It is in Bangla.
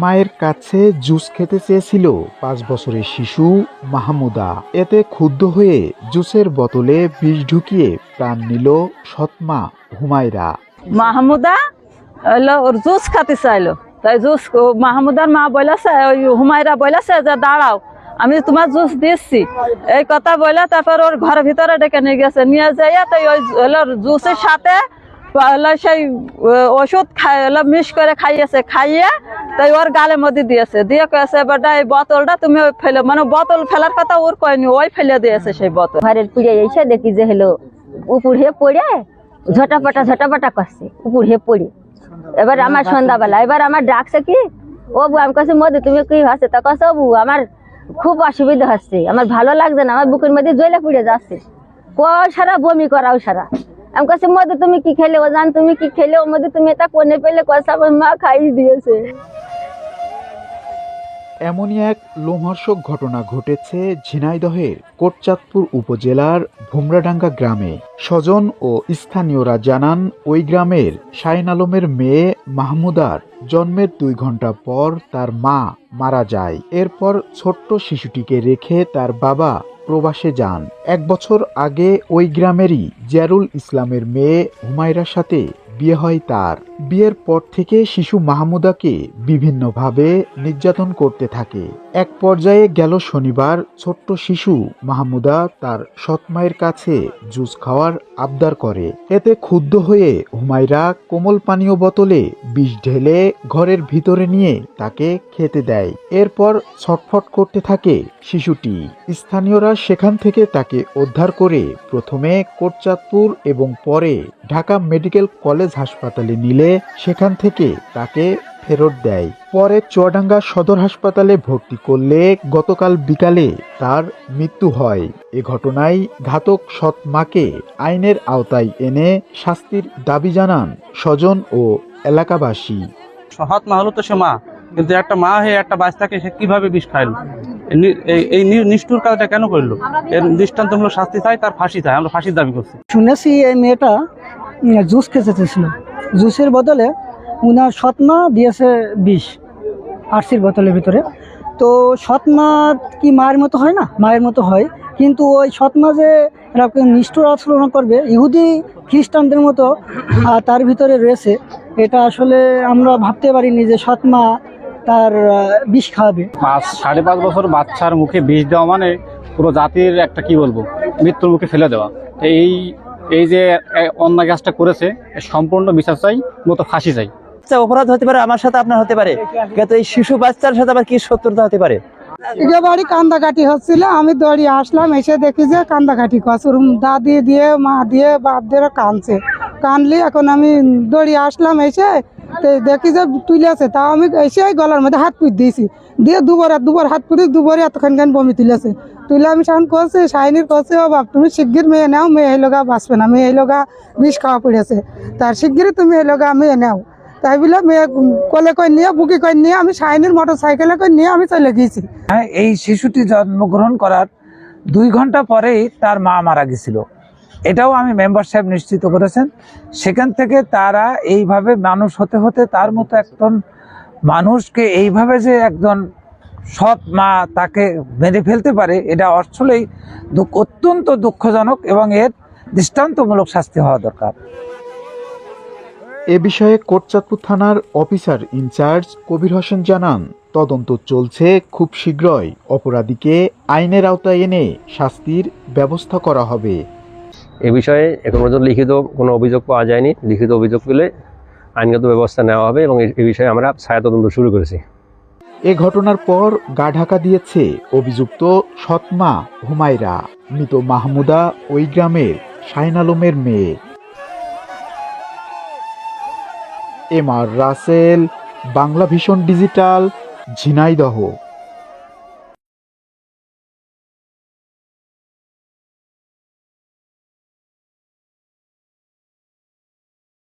মায়ের কাছে জুস খেতে চেয়েছিল পাঁচ বছরের শিশু মাহমুদা। এতে ক্ষুব্ধ হয়ে জুসের বোতলে বিষ ঢুকিয়ে প্রাণ নিল সৎমা হুমায়রা। মাহমুদা ওর জুস খাতে চাইলো। তাই জুস মাহমুদার মা বলেছে, ওই হুমায়রা বলেছে যে, দাঁড়াও, আমি তোমার জুস দিচ্ছি। এই কথা বলে তারপর ওর ঘরের ভিতরে ডেকে নিয়ে গেছে। নিয়ে যাইয়া তাই ওই জুসের সাথে সেই ওষুধ খাই মিশ করে খাইয়েছে। খাইয়ে তাই ওর গালের মধ্যে দিয়েছে। দিয়ে কয়েছে বেটা এই বোতলটা তুমি ওই ফেলে। মানে বোতল ফেলার কথা ওর কয়নি, ওই ফেলে দিয়েছে সেই বোতল। ঘরের পুড়ে এসে দেখি যে হলো উপর হয়ে পড়ে, ঝটাপটা ঝটাপটা করছে, উপর হয়ে পড়ে। এবার আমার সন্ধ্যাবেলা, এবার আমার ডাকছে কি, ও বউ, আমি কাছে মধ্যে তুমি কি হচ্ছে তা কাছে ও বউ, আমার খুব অসুবিধা হচ্ছে, আমার ভালো লাগছে না, আমার বুকের মধ্যে জলে পুড়ে যাচ্ছে। ক সারা বমি করাও সারা। আমি কাছে মধ্যে তুমি কি খেলে? ও জান, তুমি কি খেলে? ওর মধ্যে তুমি এটা কোনে পেলে? কষা মা খাইয়ে দিয়েছে। এমনই এক লোমহর্ষক ঘটনা ঘটেছে ঝিনাইদহের কোটচাঁদপুর উপজেলার ভুমরাডাঙ্গা গ্রামে। স্বজন ও স্থানীয়রা জানান, ওই গ্রামের শাইন আলমের মেয়ে মাহমুদার জন্মের দুই ঘণ্টা পর তার মা মারা যায়। এরপর ছোট্ট শিশুটিকে রেখে তার বাবা প্রবাসে যান। এক বছর আগে ওই গ্রামেরই জিয়ারুল ইসলামের মেয়ে হুমায়রার সাথে বিয়ে হয় তার। বিয়ের পর থেকে শিশু মাহমুদাকে বিভিন্নভাবে নির্যাতন করতে থাকে। এক পর্যায়ে গেল শনিবার ছোট্ট শিশু মাহমুদা তার সৎমায়ের কাছে জুস খাওয়ার আবদার করে। এতে ক্ষুব্ধ হয়ে হুমায়রা কোমল পানীয় বোতলে বিষ ঢেলে ঘরের ভিতরে নিয়ে তাকে খেতে দেয়। এরপর ছটফট করতে থাকে শিশুটি। স্থানীয়রা সেখান থেকে তাকে উদ্ধার করে প্রথমে কোটচাঁদপুর এবং পরে ঢাকা মেডিকেল কলেজ হাসপাতালে নিলে সেখান থেকে তাকে ফেরত দেয়। পরে চুয়াডাঙ্গা সদর হাসপাতালে ভর্তি করলে গতকাল বিকালে তার মৃত্যু হয়। এ ঘটনায় ঘাতক সৎ মাকে আইনের আওতায় এনে শাস্তির দাবি জানান স্বজন ও এলাকাবাসী। সৎ মা হলো তো সে মা কিন্তু একটা মা হয়ে একটা বাচ্চাকে সে কীভাবে বিষ খাইলো? এই নিষ্ঠুর কাজটা কেন করল? এর দৃষ্টান্তমূলক শাস্তি চাই তার ফাঁসি চাই আমরা ফাঁসির দাবি করছি। শুনেছি এই মেয়েটা জুস খেতে চেয়েছিল। জুসের বদলে উনার সৎমা দিয়েছে বিষ, আরসির বোতলের ভিতরে। তো সৎমা কি মায়ের মতো হয় না? মায়ের মতো হয়। কিন্তু ওই সৎমা যে এরকম নিষ্ঠুর আচরণ করবে, ইহুদি খ্রিস্টানদের মতো তার ভিতরে রয়েছে, এটা আসলে আমরা ভাবতে পারিনি যে সৎমা তার বিষ খাওয়াবে। পাঁচ, সাড়ে পাঁচ বছর বাচ্চার মুখে বিষ দেওয়া মানে পুরো জাতির একটা কি বলব, মৃত্যুর মুখে ফেলে দেওয়া। এই এই যে অন্য অন্যায় কাজটা করেছে সম্পূর্ণ বিচার চাই মতো ফাঁসি চাই। বাচ্চা অপরাধ হতে পারে আমার সাথে আপনার হতে পারে। কিন্তু এই শিশু বাচ্চার সাথে আবার কি শত্রুতা হতে পারে? বাড়ি কান্দাকাটি হচ্ছিল আমি দৌড়িয়ে আসলাম এসে দেখি যে কান্দাকাটি দাদি দিয়ে মা দিয়ে বাপ দিয়ে কানছে কানলি এখন আমি দৌড়িয়ে আসলাম এসে দেখি যে তুলে আছে, তাও আমি এসে গলার মধ্যে হাত পুঁত দিয়েছি। দিয়ে দুবার দুবার হাত পুঁতি দুবারই এতক্ষণ খান বমি তুলেছে তুলে আমি সাউন্ড করছি শাইনির করছে ও বাপ, তুমি শিগগির মেয়ে নাও, মেয়ে এই লগা বাঁচবে না, মেয়ে এই লগা বিষ খাওয়া পড়েছে। তার শিগগিরই তুমি এই লগা মেয়ে নাও। তাই বলে মেয়ে কোলে কই নিয়ে, বুকি কই নিয়ে আমি শাইনির মোটর সাইকেলে কই নিয়ে আমি চলে গিয়েছি। হ্যাঁ এই শিশুটি জন্মগ্রহণ করার দুই ঘণ্টা পরেই তার মা মারা গেছিল। এটাও আমি মেম্বার সাহেব নিশ্চিত করেছেন। সেখান থেকে তারা এইভাবে মানুষ হতে হতে তার মতো একজন মানুষকে এইভাবে যে একজন সৎ মা তাকে মেরে ফেলতে পারে, এটা আসলেই অত্যন্ত দুঃখজনক এবং এর দৃষ্টান্তমূলক শাস্তি হওয়া দরকার। এ বিষয়ে কোটচাঁদপুর থানার অফিসার ইনচার্জ কবির হোসেন জানান, তদন্ত চলছে খুব শীঘ্রই। অপরাধীকে আইনের আওতায় এনে শাস্তির ব্যবস্থা করা হবে। এ বিষয়ে এখন পর্যন্ত লিখিত কোনো অভিযোগ পাওয়া যায়নি। লিখিত অভিযোগ পেলে আইনগত ব্যবস্থা নেওয়া হবে এবং এ বিষয়ে আমরা ছায়া তদন্ত শুরু করেছি। এ ঘটনার পর গা ঢাকা দিয়েছে অভিযুক্ত সৎমা হুমায়রা, মৃত মাহমুদা ওই গ্রামের শাইন আলমের মেয়ে। এম আর রাসেল, বাংলা ভীষণ ডিজিটাল, ঝিনাইদহ।